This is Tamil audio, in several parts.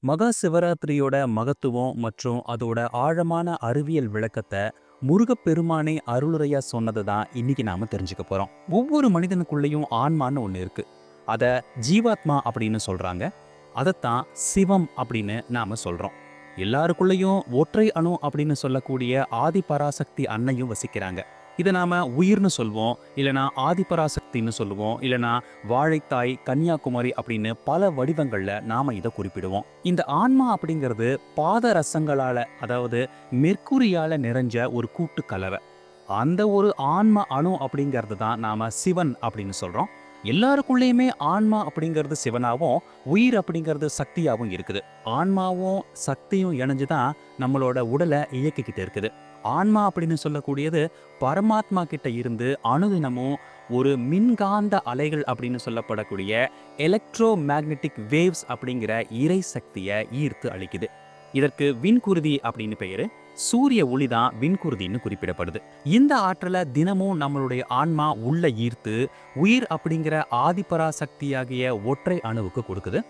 மகா சிவராத்திரியோட மகத்துவம் மற்றும் அதோட ஆழமான அறிவியல் விளக்கத்தை முருகப்பெருமானே அருளுரையா சொன்னதை தான் இன்னைக்கு நாம தெரிஞ்சுக்க போறோம். ஒவ்வொரு மனிதனுக்குள்ளேயும் ஆன்மான்னு ஒன்று இருக்கு. அதை ஜீவாத்மா அப்படின்னு சொல்றாங்க. அதைத்தான் சிவம் அப்படின்னு நாம சொல்றோம். எல்லாருக்குள்ளேயும் ஒற்றை அணு அப்படின்னு சொல்லக்கூடிய ஆதி பராசக்தி அன்னையும் வசிக்கிறாங்க. இதை நாம உயிர்னு சொல்வோம். இல்லைனா சக்தின்னு சொல்லுவோம். இல்லைனா வாழைத்தாய் கன்னியாகுமரி அப்படின்னு பல வடிவங்கள்ல நாம இதை குறிப்பிடுவோம். இந்த ஆன்மா அப்படிங்கிறது பாத ரசங்களால அதாவது மெர்க்குரியால் நிறைஞ்ச ஒரு கூட்டு கலவை. அந்த ஒரு ஆன்ம அணு அப்படிங்கிறது தான் நாம சிவன் அப்படின்னு சொல்றோம். எல்லாருக்குள்ளேயுமே ஆன்மா அப்படிங்கிறது சிவனாகவும் உயிர் அப்படிங்கிறது சக்தியாகவும் இருக்குது. ஆன்மாவும் சக்தியும் இணைஞ்சு தான் நம்மளோட உடலை இயக்கிக்கிட்டு இருக்குது. ஆன்மா அப்படின்னு சொல்லக்கூடியது பரமாத்மா கிட்ட இருந்து அணுதினமும் ஒரு மின்காந்த அலைகள் அப்படின்னு சொல்லப்படக்கூடிய எலக்ட்ரோ மேக்னெட்டிக் வேவ்ஸ் அப்படிங்கிற இறை சக்தியை ஈர்த்து அளிக்குது. இதற்கு விண்குருதி அப்படின்னு பெயரு. சூரிய ஒளி தான் விண்குருதின்னு குறிப்பிடப்படுது. இந்த ஆற்றலை தினமும் நம்மளுடைய ஆன்மா உள்ள ஈர்த்து உயிர் அப்படிங்கிற ஆதிபராசக்தியாகிய ஒற்றை அணுவுக்கு கொடுக்குது.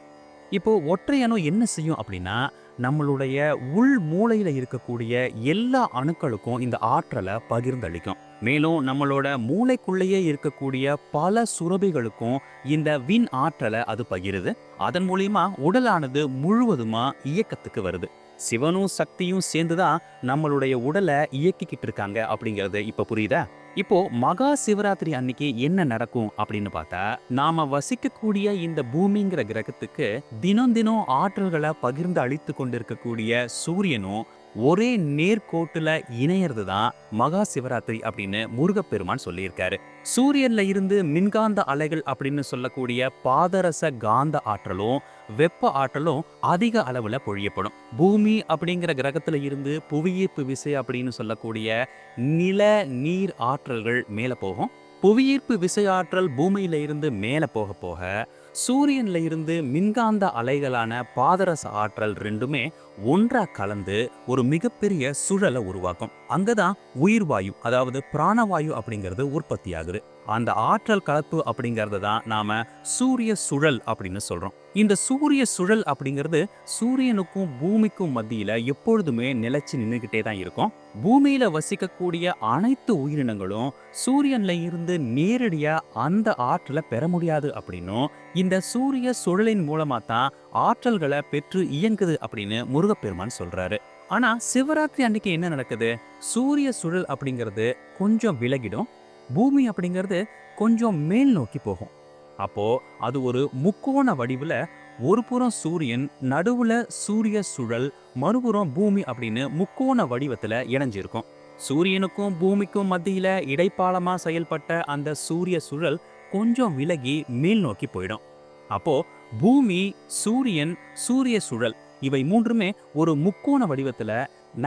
இப்போ ஒற்றை அணு என்ன செய்யும் அப்படின்னா நம்மளுடைய உள் மூளையில் இருக்கக்கூடிய எல்லா அணுக்களுக்கும் இந்த ஆற்றலை பகிர்ந்தளிக்கும். மேலும் நம்மளோட மூளைக்குள்ளேயே இருக்கக்கூடிய பல சுரபிகளுக்கும் இந்த விண் ஆற்றலை அது பகிருது. அதன் மூலியமா உடலானது முழுவதுமா இயக்கத்துக்கு வருது. சிவனும் சக்தியும் சேர்ந்துதான் நம்மளுடைய உடலை இயக்கிக்கிட்டு இருக்காங்க அப்படிங்கிறது இப்ப புரியுதா? இப்போ மகா சிவராத்திரி அன்னைக்கு என்ன நடக்கும் அப்படின்னு பார்த்தா நாம வசிக்கக்கூடிய இந்த பூமிங்கிற கிரகத்துக்கு தினம் தினம் ஆற்றல்களை பகிர்ந்து அழித்து கொண்டிருக்கக்கூடிய சூரியனும் ஒரே நேர்கோட்டுல இணையிறது தான் மகா சிவராத்திரி அப்படின்னு முருகப்பெருமான் சொல்லியிருக்காரு. சூரியன்ல இருந்து மின்காந்த அலைகள் அப்படின்னு சொல்லக்கூடிய பாதரச காந்த ஆற்றலும் வெப்ப ஆற்றலும் அதிக அளவுல பொழியப்படும். பூமி அப்படிங்கிற கிரகத்துல இருந்து புவி புவியீர்ப்பு விசை அப்படின்னு சொல்லக்கூடிய நில நீர் ஆற்றல்கள் மேல போகும். புவியீர்ப்பு விசை ஆற்றல் பூமியில இருந்து மேல போக போக சூரியன்ல இருந்து மின்காந்த அலைகளான பாதரச ஆற்றல் ரெண்டுமே ஒன்றா கலந்து ஒரு மிகப்பெரிய சுழலை உருவாக்கும். அங்கதான் உயிர்வாயு அதாவது பிராணவாயு அப்படிங்கிறது உற்பத்தி ஆகுது அந்த ஆற்றல் கலப்பு அப்படிங்கிறது தான் நாம் சூரிய சுழல் அப்படின்னு சொல்கிறோம் இந்த சூரிய சுழல் அப்படிங்கிறது சூரியனுக்கும் பூமிக்கும் மத்தியில் எப்பொழுதுமே நிலச்சி நின்றுக்கிட்டே தான் இருக்கும். பூமியில் வசிக்கக்கூடிய அனைத்து உயிரினங்களும் சூரியன்ல இருந்து நேரடியாக அந்த ஆற்றலை பெற முடியாது அப்படின்னும் இந்த சூரிய சுழலின் மூலமாக தான் ஆற்றல்களை பெற்று இயங்குது அப்படின்னு முருகப்பெருமான் சொல்கிறாரு ஆனால் சிவராத்திரி அன்னைக்கு என்ன நடக்குது? சூரிய சுழல் அப்படிங்கிறது கொஞ்சம் விலகிடும். பூமி அப்படிங்கிறது கொஞ்சம் மேல் நோக்கி போகும். அப்போ அது ஒரு முக்கோண வடிவில் ஒரு புறம் சூரியன் நடுவுல சூரிய சுழல் மறுபுறம் பூமி அப்படின்னு முக்கோண வடிவத்துல இணைஞ்சிருக்கும். சூரியனுக்கும் பூமிக்கும் மத்தியில இடைப்பாலமா செயல்பட்ட அந்த சூரிய சுழல் கொஞ்சம் விலகி மேல் நோக்கி போயிடும். அப்போ பூமி சூரியன் சூரிய சுழல் இவை மூன்றுமே ஒரு முக்கோண வடிவத்துல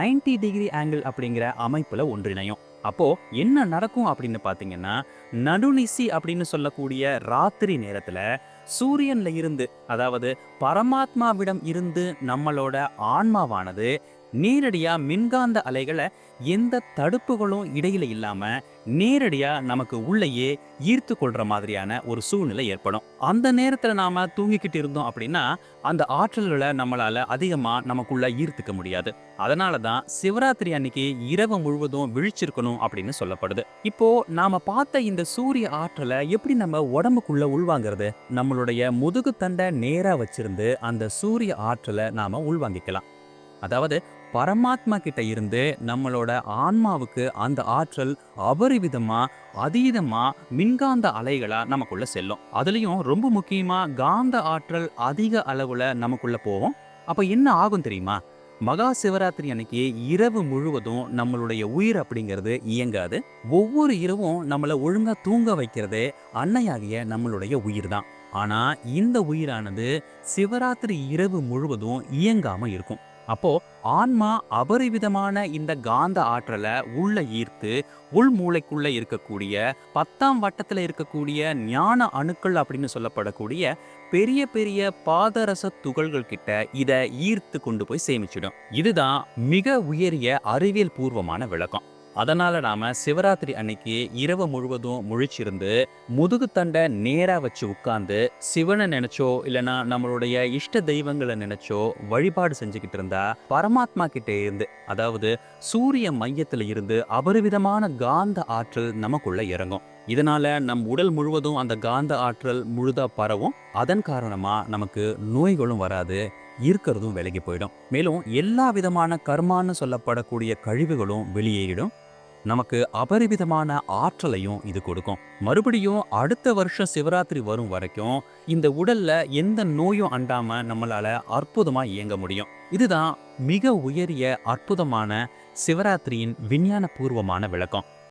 90 டிகிரி ஆங்கிள் அப்படிங்கிற அமைப்புல ஒன்றிணையும். அப்போ என்ன நடக்கும் அப்படின்னு பாத்தீங்கன்னா நடுநிசி அப்படின்னு சொல்லக்கூடிய ராத்திரி நேரத்துல சூரியன்ல இருந்து அதாவது பரமாத்மாவிடம் இருந்து நம்மளோட ஆன்மாவானது நேரடியாக மின்காந்த அலைகளை எந்த தடுப்புகளும் இடையில இல்லாமல் நேரடியாக நமக்கு உள்ளேயே ஈர்த்து கொள்கிற மாதிரியான ஒரு சூழ்நிலை ஏற்படும். அந்த நேரத்தில் நாம தூங்கிக்கிட்டு இருந்தோம் அப்படின்னா அந்த ஆற்றல்களை நம்மளால அதிகமாக நமக்குள்ளே ஈர்த்துக்க முடியாது. அதனால தான் சிவராத்திரி அன்னைக்கு இரவு முழுவதும் விழிச்சிருக்கணும் அப்படின்னு சொல்லப்படுது. இப்போ நாம பார்த்த இந்த சூரிய ஆற்றலை எப்படி நம்ம உடம்புக்குள்ளே உள்வாங்கிறது? நம்மளுடைய முதுகு தண்டை நேரா வச்சிருந்து அந்த சூரிய ஆற்றலை நாம உள்வாங்கிக்கலாம். அதாவது பரமாத்மா கிட்ட இருந்து நம்மளோட ஆன்மாவுக்கு அந்த ஆற்றல் அபரிவிதமாக அதீதமாக மின்காந்த அலைகளாக நமக்குள்ளே செல்லும். அதுலேயும் ரொம்ப முக்கியமாக காந்த ஆற்றல் அதிக அளவில் நமக்குள்ளே போகும். அப்போ என்ன ஆகும் தெரியுமா? மகா சிவராத்திரி அன்னைக்கு இரவு முழுவதும் நம்மளுடைய உயிர் அப்படிங்கிறது இயங்காது. ஒவ்வொரு இரவும் நம்மளை ஒழுங்காக தூங்க வைக்கிறதே அன்னையாகிய நம்மளுடைய உயிர் தான் ஆனால் இந்த உயிரானது சிவராத்திரி இரவு முழுவதும் இயங்காம இருக்கும். அப்போ ஆன்மா அபரிவிதமான இந்த காந்த ஆற்றலை உள்ள ஈர்த்து உள் மூளைக்குள்ள இருக்கக்கூடிய பத்தாம் வட்டத்தில் இருக்கக்கூடிய ஞான அணுக்கள் அப்படின்னு சொல்லப்படக்கூடிய பெரிய பெரிய பாதரச துகள்கள் கிட்ட இதை ஈர்த்து கொண்டு போய் சேமிச்சிடும். இதுதான் மிக உயரிய அறிவியல் பூர்வமான விளக்கம். அதனால் நாம் சிவராத்திரி அன்னைக்கு இரவு முழுவதும் முழிச்சிருந்து முதுகு தண்டை நேராக வச்சு உட்காந்து சிவனை நினைச்சோ இல்லைன்னா நம்மளுடைய இஷ்ட தெய்வங்களை நினைச்சோ வழிபாடு செஞ்சுக்கிட்டு இருந்தா பரமாத்மா கிட்டே இருந்து அதாவது சூரிய மையத்தில் இருந்து அபரிவிதமான காந்த ஆற்றல் நமக்குள்ள இறங்கும். இதனால நம் உடல் முழுவதும் அந்த காந்த ஆற்றல் முழுதா பரவும். அதன் காரணமா நமக்கு நோய்களும் வராது இருக்கிறதும் விலகி போயிடும். மேலும் எல்லா விதமான கர்மான்னு சொல்லப்படக்கூடிய கழிவுகளும் வெளியேறிடும். நமக்கு அபரிவிதமான ஆற்றலையும் இது கொடுக்கும். மறுபடியும் அடுத்த வருஷம் சிவராத்திரி வரும் வரைக்கும் இந்த உடல்ல எந்த நோயும் அண்டாம நம்மளால அற்புதமா இயங்க முடியும். இதுதான் மிக உயரிய அற்புதமான சிவராத்திரியின் விஞ்ஞான பூர்வமான விளக்கம்.